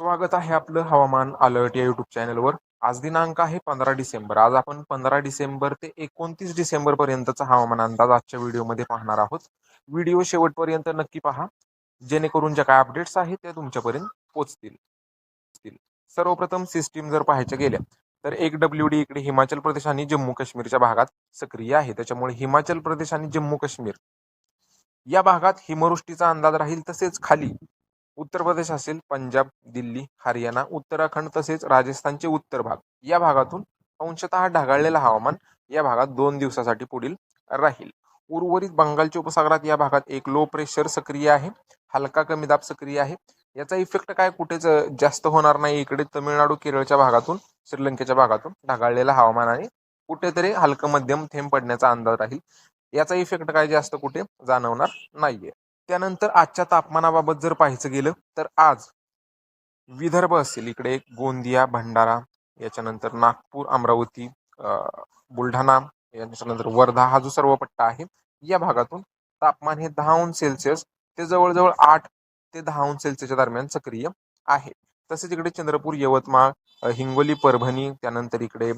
स्वागत आहे आपलं हवामान अलर्ट या युट्यूब चॅनलवर आज दिनांक आहे पंधरा डिसेंबर. आज आपण पंधरा डिसेंबर ते एकोणतीस डिसेंबर पर्यंतचा हवामान अंदाज आजच्या व्हिडिओमध्ये पाहणार आहोत. व्हिडिओ शेवटपर्यंत नक्की पहा. जेणेकरून ज्या काय अपडेट्स आहेत त्या तुमच्यापर्यंत पोचतील. पोहोचतील. सर्वप्रथम सिस्टीम जर पाहायच्या गेल्या तर एक डब्ल्यू डी इकडे हिमाचल प्रदेश आणि जम्मू काश्मीरच्या भागात सक्रिय आहे. त्याच्यामुळे हिमाचल प्रदेश आणि जम्मू काश्मीर या भागात हिमवृष्टीचा अंदाज राहील तसेच खाली. उत्तर प्रदेश असेल पंजाब दिल्ली हरियाणा उत्तराखंड तसेच राजस्थानचे उत्तर भाग. या भागातून अंशतः ढगाळलेलं हवामान या भागात दोन दिवसासाठी पुढील राहील. उर्वरित बंगालच्या उपसागरात या भागात एक लो प्रेशर सक्रिय आहे हलका कमी दाब सक्रिय आहे. याचा इफेक्ट काय? कुठेच जास्त होणार नाही. इकडे तमिळनाडू केरळच्या भागातून श्रीलंकेच्या भागातून ढगाळलेलं हवामान आहे. कुठेतरी हलकं मध्यम थेंब पडण्याचा अंदाज राहील. याचा इफेक्ट काय? जास्त कुठे जाणवणार नाहीये. त्यानंतर आजच्या तापमानाबाबत जर पाहायचं गेलं तर आज विदर्भ असेल इकडे गोंदिया भंडारा याच्यानंतर नागपूर अमरावती बुलढाणा याच्यानंतर वर्धा हा जो सर्व पट्टा आहे या भागातून तापमान हे दहा अंश सेल्सिअस ते जवळजवळ आठ ते दहा अंश सेल्सिअसच्या दरम्यान सक्रिय आहे. तसेच इकडे चंद्रपूर यवतमाळ हिंगोली परभणी त्यानंतर इकडे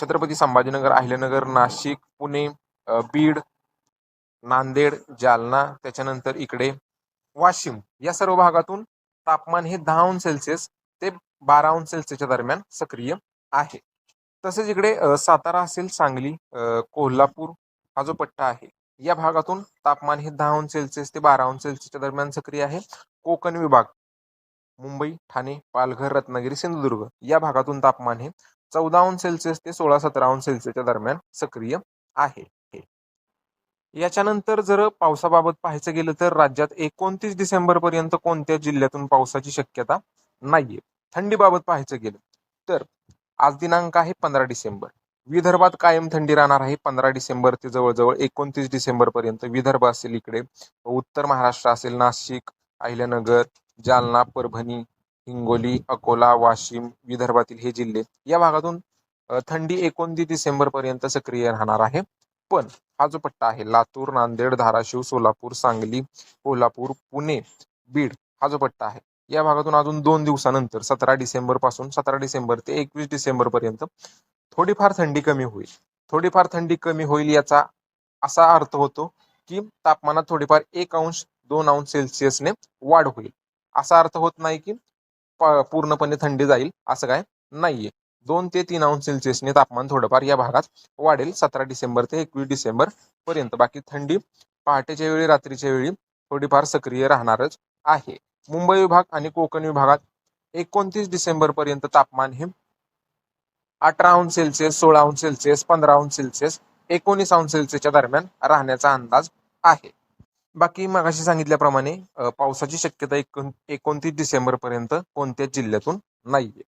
छत्रपती संभाजीनगर अहिल्यानगर नाशिक पुणे बीड नांदेड जालना त्याच्यानंतर इकडे वाशिम या सर्व भागातून तापमान हे दहा अंश सेल्सिअस ते बारा अंश सेल्सिअसच्या दरम्यान सक्रिय आहे. तसेच इकडे सातारा असेल सांगली कोल्हापूर हा जो पट्टा आहे या भागातून तापमान हे दहा अंश सेल्सिअस ते बारा अंश सेल्सिअसच्या दरम्यान सक्रिय आहे. कोकण विभाग मुंबई ठाणे पालघर रत्नागिरी सिंधुदुर्ग या भागातून तापमान हे चौदा अंश सेल्सिअस ते सोळा सतरा अंश सेल्सिअसच्या दरम्यान सक्रिय आहे. याच्यानंतर जर पावसाबाबत पाहायचं गेलं तर राज्यात एकोणतीस डिसेंबर पर्यंत कोणत्या जिल्ह्यातून पावसाची शक्यता नाहीये? थंडीबाबत पाहायचं गेलं तर आज दिनांक आहे पंधरा डिसेंबर. विदर्भात कायम थंडी राहणार आहे. पंधरा डिसेंबर ते जवळजवळ एकोणतीस डिसेंबर पर्यंत विदर्भ असेल इकडे. उत्तर महाराष्ट्र असेल नाशिक अहिल्यानगर जालना परभणी हिंगोली अकोला वाशिम विदर्भातील हे जिल्हे या भागातून थंडी एकोणतीस डिसेंबर पर्यंत सक्रिय राहणार आहे. पण हा जो पट्टा आहे लातूर नांदेड धाराशिव सोलापूर सांगली कोल्हापूर पुणे बीड हा जो पट्टा आहे या भागातून अजून दोन दिवसानंतर सतरा डिसेंबरपासून सतरा डिसेंबर ते एकवीस डिसेंबर पर्यंत थोडीफार थंडी कमी होईल. थोडीफार थंडी कमी होईल याचा असा अर्थ होतो की तापमानात थोडीफार एक अंश दोन अंश सेल्सिअसने वाढ होईल. असा अर्थ होत नाही की प- पूर्णपणे थंडी जाईल असं काय नाहीये. दोन ते तीन अंश सेल्सिअसने तापमान थोडंफार या भागात वाढेल. सतरा डिसेंबर ते एकवीस डिसेंबर पर्यंत. बाकी थंडी पहाटेच्या वेळी रात्रीच्या वेळी थोडीफार सक्रिय राहणारच आहे. मुंबई विभाग आणि कोकण विभागात एकोणतीस डिसेंबर पर्यंत तापमान हे अठरा अंश सेल्सिअस सोळा अंश सेल्सिअस पंधरा अंश सेल्सिअस एकोणीस अंश सेल्सिअसच्या दरम्यान राहण्याचा अंदाज आहे. बाकी मगाशी सांगितल्याप्रमाणे पावसाची शक्यता एकोणतीस डिसेंबर पर्यंत कोणत्याच जिल्ह्यातून नाहीये.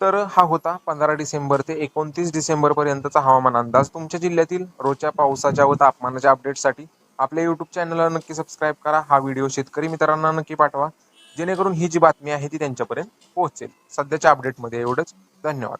तर हा होता पंधरा डिसेंबर ते एकोणतीस डिसेंबर पर्यंतचा हवामान अंदाज. तुमच्या जिल्ह्यातील रोजच्या पावसाच्या व तापमानाच्या अपडेटसाठी आपल्या युट्यूब चॅनलला नक्की सबस्क्राईब करा. हा व्हिडिओ शेतकरी मित्रांना नक्की पाठवा. जेणेकरून ही जी बातमी आहे ती त्यांच्यापर्यंत पोहोचेल. सध्याच्या अपडेटमध्ये एवढंच. धन्यवाद.